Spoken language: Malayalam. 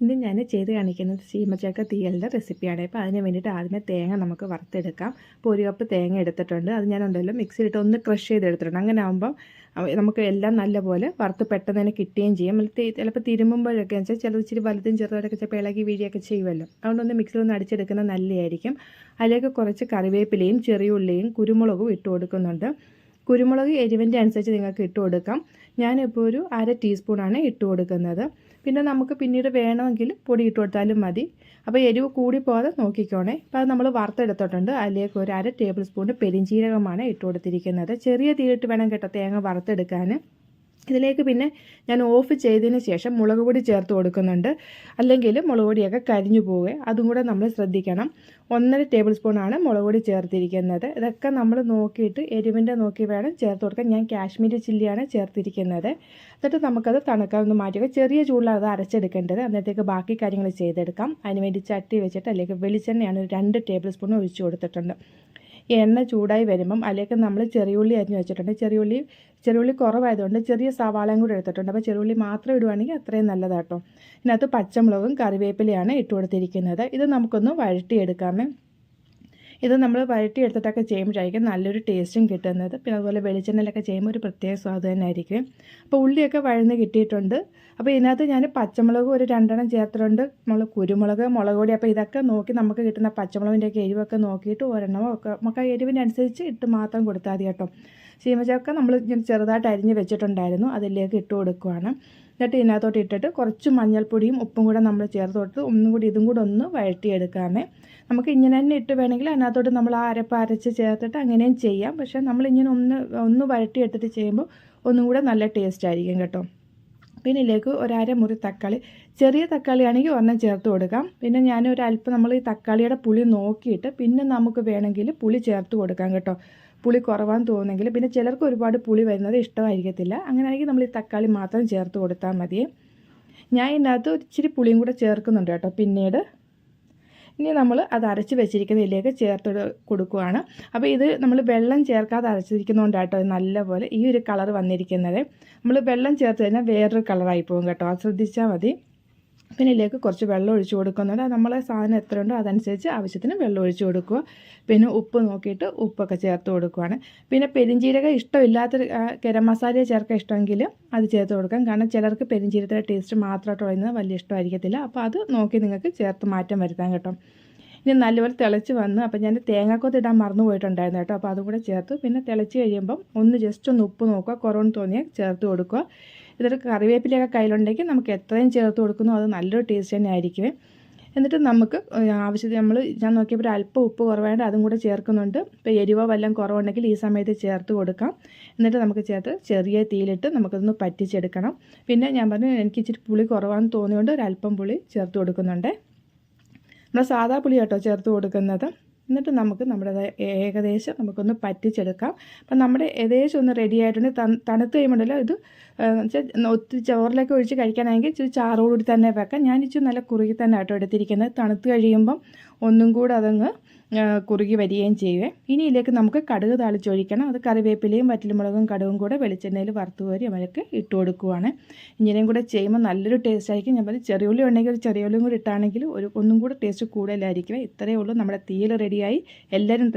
ഇന്ന് ഞാൻ ചെയ്ത് കാണിക്കുന്നത് ചീമച്ചക്ക തീയലിന്റെ റെസിപ്പിയാണ്. അപ്പോൾ അതിന് വേണ്ടിയിട്ട് ആദ്യമേ തേങ്ങ നമുക്ക് വറുത്തെടുക്കാം. അപ്പോൾ ഒരു കപ്പ് തേങ്ങ എടുത്തിട്ടുണ്ട്. അത് ഞാൻ ഉണ്ടല്ലോ മിക്സിയിലിട്ട് ഒന്ന് ക്രഷ് ചെയ്തെടുത്തിട്ടുണ്ട്. അങ്ങനെ ആകുമ്പം നമുക്ക് എല്ലാം നല്ലപോലെ വറുത്ത് പെട്ടെന്ന് തന്നെ കിട്ടുകയും ചെയ്യും. ചിലപ്പോൾ തിരുമുമ്പോഴൊക്കെ വെച്ചാൽ ചിലത് ഇച്ചിരി വലുതും ചെറുതായിട്ടൊക്കെ ചിലപ്പോൾ ഇളകി വീഴിയൊക്കെ ചെയ്യുമല്ലോ. അതുകൊണ്ടൊന്ന് മിക്സിയിൽ ഒന്ന് അടിച്ചെടുക്കുന്നത് നല്ലതായിരിക്കും. അതിലേക്ക് കുറച്ച് കറിവേപ്പിലയും ചെറിയ ഉള്ളിയും കുരുമുളകും ഇട്ട് കൊടുക്കുന്നുണ്ട്. കുരുമുളക് എരിവിന്റെ അനുസരിച്ച് നിങ്ങൾക്ക് ഇട്ട് കൊടുക്കാം. ഞാനിപ്പോൾ ഒരു അര ടീസ്പൂണാണ് ഇട്ട് കൊടുക്കുന്നത്. പിന്നെ നമുക്ക് പിന്നീട് വേണമെങ്കിൽ പൊടി ഇട്ട് കൊടുത്താലും മതി. അപ്പോൾ എരിവ് കൂടി പോകാതെ നോക്കിക്കോണേ. അപ്പോൾ അത് നമ്മൾ വറുത്തെടുത്തിട്ടുണ്ട്. അതിലേക്ക് ഒരു അര ടേബിൾ സ്പൂൺ പെരിഞ്ചീരകമാണ് ഇട്ട് കൊടുത്തിരിക്കുന്നത്. ചെറിയ തീയിട്ട് വേണം കേട്ടോ തേങ്ങ വറുത്തെടുക്കാൻ. ഇതിലേക്ക് പിന്നെ ഞാൻ ഓഫ് ചെയ്തതിന് ശേഷം മുളക് പൊടി ചേർത്ത് കൊടുക്കുന്നുണ്ട്. അല്ലെങ്കിൽ മുളക് പൊടിയൊക്കെ കരിഞ്ഞു പോവുക അതും കൂടെ നമ്മൾ ശ്രദ്ധിക്കണം. ഒന്നര ടേബിൾ സ്പൂണാണ് മുളക് പൊടി ചേർത്തിരിക്കുന്നത്. ഇതൊക്കെ നമ്മൾ നോക്കിയിട്ട് എരിവിന്റെ നോക്കി വേണം ചേർത്ത് കൊടുക്കാൻ. ഞാൻ കാശ്മീരി ചില്ലിയാണ് ചേർത്തിരിക്കുന്നത്. എന്നിട്ട് നമുക്കത് ഒന്ന് മാറ്റുക ചെറിയ ചൂടിലാണ് അത് അരച്ചെടുക്കേണ്ടത്. അന്നത്തേക്ക് ബാക്കി കാര്യങ്ങൾ ചെയ്തെടുക്കാം. അതിനുവേണ്ടി ചട്ടി വെച്ചിട്ട് അല്ലെങ്കിൽ വെളിച്ചെണ്ണയാണ് രണ്ട് ടേബിൾ സ്പൂൺ ഒഴിച്ചു കൊടുത്തിട്ടുണ്ട്. എണ്ണ ചൂടായി വരുമ്പം അതിലേക്ക് നമ്മൾ ചെറിയുള്ളി അരിഞ്ഞ് വെച്ചിട്ടുണ്ട്. ചെറിയുള്ളി ചെറിയുള്ളി കുറവായതുകൊണ്ട് ചെറിയ സവാളയും കൂടി എടുത്തിട്ടുണ്ട്. അപ്പോൾ ചെറിയുള്ളി മാത്രം ഇടുവാണെങ്കിൽ അത്രയും നല്ലതാട്ടോ. ഇതിനകത്ത് പച്ചമുളകും കറിവേപ്പിലയാണ് ഇട്ട് കൊടുത്തിരിക്കുന്നത് ഇത് നമുക്കൊന്ന് വഴട്ടിയെടുക്കാമേ ഇത് നമ്മൾ വഴറ്റി എടുത്തിട്ടൊക്കെ ചെയ്യുമ്പോഴായിരിക്കും നല്ലൊരു ടേസ്റ്റും കിട്ടുന്നത്. പിന്നെ അതുപോലെ വെളിച്ചെണ്ണയിലൊക്കെ ചെയ്യുമ്പോൾ ഒരു പ്രത്യേക സ്വാദ് തന്നെ ആയിരിക്കും അപ്പോൾ ഉള്ളിയൊക്കെ വഴന്ന് കിട്ടിയിട്ടുണ്ട്. അപ്പോൾ ഇതിനകത്ത് ഞാൻ പച്ചമുളക് ഒരു രണ്ടെണ്ണം ചേർത്തിട്ടുണ്ട്. നമ്മൾ കുരുമുളക് മുളക് പൊടി അപ്പോൾ ഇതൊക്കെ നോക്കി നമുക്ക് കിട്ടുന്ന പച്ചമുളകിന്റെയൊക്കെ എരിവൊക്കെ നോക്കിയിട്ട് ഒരെണ്ണമോ ഒക്കെ നമുക്ക് എരിവിനനുസരിച്ച് ഇട്ട് മാത്രം കൊടുത്താൽ മതി കേട്ടോ. ചീമച്ചക്ക നമ്മൾ ചെറുതായിട്ട് അരിഞ്ഞ് വെച്ചിട്ടുണ്ടായിരുന്നു. അതിലേക്ക് ഇട്ട് കൊടുക്കുവാണ്. എന്നിട്ട് ഇതിനകത്തോട്ട് ഇട്ടിട്ട് കുറച്ച് മഞ്ഞൾപ്പൊടിയും ഉപ്പും കൂടെ നമ്മൾ ചേർത്ത് കൊടുത്ത് ഒന്നും കൂടി ഇതും കൂടെ ഒന്ന് വഴറ്റിയെടുക്കാമേ. നമുക്ക് ഇങ്ങനെ തന്നെ ഇട്ട് വേണമെങ്കിൽ അതിനകത്തോട്ട് നമ്മൾ അരപ്പ് അരച്ച് ചേർത്തിട്ട് അങ്ങനെയും ചെയ്യാം. പക്ഷേ നമ്മൾ നമ്മളിങ്ങനെ ഒന്ന് ഒന്ന് വഴറ്റിയെടുത്തിട്ട് ചെയ്യുമ്പോൾ ഒന്നും കൂടെ നല്ല ടേസ്റ്റ് ആയിരിക്കും കേട്ടോ. പിന്നെ ഇതിലേക്ക് ഒരര മുറി തക്കാളി ചെറിയ തക്കാളി ആണെങ്കിൽ ഒരെണ്ണം ചേർത്ത് കൊടുക്കാം. പിന്നെ ഞാൻ ഒരു അല്പം നമ്മൾ ഈ തക്കാളിയുടെ പുളി നോക്കിയിട്ട് പിന്നെ നമുക്ക് വേണമെങ്കിൽ പുളി ചേർത്ത് കൊടുക്കാം കേട്ടോ. പുളി കുറവാന്ന് തോന്നുമെങ്കിൽ പിന്നെ ചിലർക്ക് ഒരുപാട് പുളി വരുന്നത് ഇഷ്ടമായിരിക്കത്തില്ല. അങ്ങനെയാണെങ്കിൽ നമ്മൾ ഈ തക്കാളി മാത്രം ചേർത്ത് കൊടുത്താൽ മതി. ഞാൻ ഇതിനകത്ത് ഇച്ചിരി പുളിയും കൂടെ ചേർക്കുന്നുണ്ട് കേട്ടോ പിന്നീട്. ഇനി നമ്മൾ അത് അരച്ച് വെച്ചിരിക്കുന്നതിലേക്ക് ചേർത്ത് കൊടുക്കുകയാണ് അപ്പോൾ ഇത് നമ്മൾ വെള്ളം ചേർക്കാതെ അരച്ചിരിക്കുന്നതുകൊണ്ടാട്ടോ നല്ലപോലെ ഈ ഒരു കളർ വന്നിരിക്കുന്നത്. നമ്മൾ വെള്ളം ചേർത്ത് കഴിഞ്ഞാൽ വേറൊരു കളറായി പോകും കേട്ടോ. അത് ശ്രദ്ധിച്ചാൽ മതി. പിന്നെ ഇതിലേക്ക് കുറച്ച് വെള്ളം ഒഴിച്ചു കൊടുക്കുന്നുണ്ട് നമ്മളെ സാധനം എത്ര ഉണ്ടോ അതനുസരിച്ച് ആവശ്യത്തിന് വെള്ളം ഒഴിച്ചു കൊടുക്കുക. പിന്നെ ഉപ്പ് നോക്കിയിട്ട് ഉപ്പൊക്കെ ചേർത്ത് കൊടുക്കുകയാണ് പിന്നെ പെരിഞ്ചീരകം ഇഷ്ടമില്ലാത്ത ഗരം മസാല ചേർക്കാൻ ഇഷ്ടമെങ്കിൽ അത് ചേർത്ത് കൊടുക്കാം. കാരണം ചിലർക്ക് പെരിഞ്ചീരത്തിന്റെ ടേസ്റ്റ് മാത്രമായിട്ട് പറയുന്നത് വലിയ ഇഷ്ടമായിരിക്കത്തില്ല. അപ്പോൾ അത് നോക്കി നിങ്ങൾക്ക് ചേർത്ത് മാറ്റം വരുത്താൻ കേട്ടോ. ഇനി നല്ലപോലെ തിളച്ച് വന്ന് അപ്പോൾ ഞാൻ തേങ്ങാക്കൊത്ത് ഇടാൻ മറന്നു പോയിട്ടുണ്ടായിരുന്നു കേട്ടോ. അപ്പോൾ അതും കൂടെ ചേർത്ത് പിന്നെ തിളച്ച് കഴിയുമ്പം ഒന്ന് ജസ്റ്റ് ഒന്ന് ഉപ്പ് നോക്കുക. കുറവെന്ന് തോന്നിയാൽ ചേർത്ത് കൊടുക്കുക. ഇതൊരു കറിവേപ്പിലയൊക്കെ കയ്യിലുണ്ടെങ്കിൽ നമുക്ക് എത്രയും ചേർത്ത് കൊടുക്കുന്നു അത് നല്ലൊരു ടേസ്റ്റ് തന്നെ ആയിരിക്കും എന്നിട്ട് നമുക്ക് ആവശ്യത്തിന് നമ്മൾ ഞാൻ നോക്കിയപ്പോൾ അല്പം ഉപ്പ് കുറവായിട്ട് അതും കൂടെ ചേർക്കുന്നുണ്ട്. ഇപ്പോൾ എരിവോ വല്ലതും കുറവുണ്ടെങ്കിൽ ഈ സമയത്ത് ചേർത്ത് കൊടുക്കാം. എന്നിട്ട് നമുക്ക് ചേർത്ത് ചെറിയ തീയിലിട്ട് നമുക്കതൊന്ന് പറ്റിച്ചെടുക്കണം. പിന്നെ ഞാൻ പറഞ്ഞു എനിക്ക് ഇച്ചിരി പുളി കുറവാണെന്ന് തോന്നിയുകൊണ്ട് ഒരു അല്പം പുളി ചേർത്ത് കൊടുക്കുന്നുണ്ട്. നമ്മൾ സാധാ പുളി കേട്ടോ ചേർത്ത് കൊടുക്കുന്നത്. എന്നിട്ട് നമുക്ക് നമ്മുടെ ഏകദേശം നമുക്കൊന്ന് പറ്റിച്ചെടുക്കാം. അപ്പം നമ്മുടെ ഏകദേശം ഒന്ന് റെഡി ആയിട്ടുണ്ട്. തണുത്ത് കഴിയുമ്പോഴല്ലോ ഇത് ഒത്തിരി ചോറിലൊക്കെ ഒഴിച്ച് കഴിക്കാനാണെങ്കിൽ ഇച്ചിരി ചാറോടുകൂടി തന്നെ വെക്കാം. ഞാൻ ഇച്ചിരി നല്ല കുറുകി തന്നെ ആട്ടോ എടുത്തിരിക്കുന്നത്. തണുത്ത് കഴിയുമ്പം ഒന്നും കൂടെ അതങ്ങ് കുറുകി വരികയും ചെയ്യുവേ ഇനി ഇതിലേക്ക് നമുക്ക് കടുക് താളിച്ചൊഴിക്കണം. അത് കറിവേപ്പിലയും വറ്റൽമുളകും കടുകും കൂടെ വെളിച്ചെണ്ണയിൽ വറുത്ത് കോരി അവർക്ക് ഇട്ട് കൊടുക്കുവാണ്. ഇങ്ങനെയും കൂടെ ചെയ്യുമ്പോൾ നല്ലൊരു ടേസ്റ്റ് ആയിരിക്കും. ഞാൻ പറയും ചെറിയുള്ളി ഉണ്ടെങ്കിൽ ഒരു ചെറിയുള്ളിയും കൂടി ഇട്ടാണെങ്കിൽ ഒരു ഒന്നും കൂടെ ടേസ്റ്റ് കൂടുതലായിരിക്കും. ഇത്രയേ ഉള്ളൂ. നമ്മുടെ തീയിൽ റെഡിയായി. എല്ലാവരും